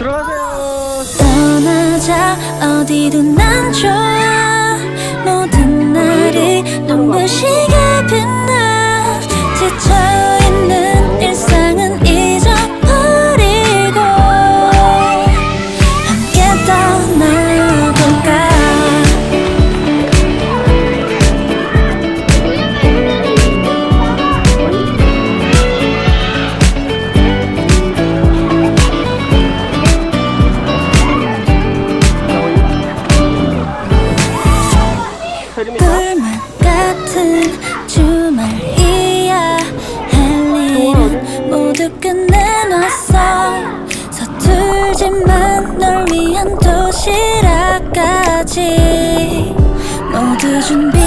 들어가세요. 떠나자 어디든 난 좋아. 안아준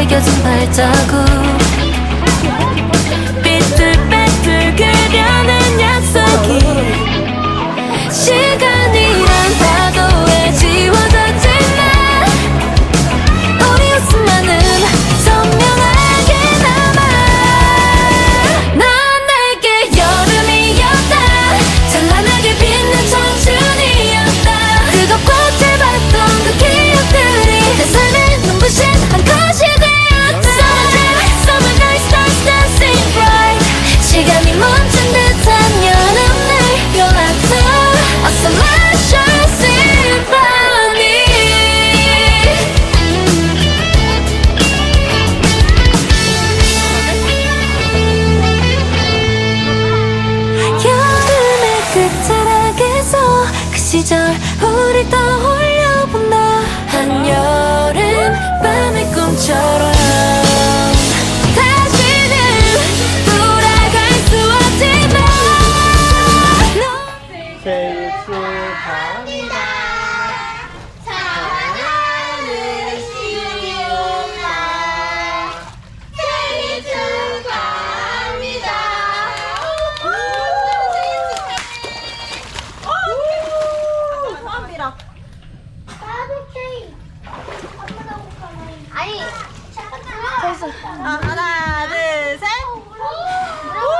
새겨진 발자국 아니. 아, 하나, 둘, 셋. 오!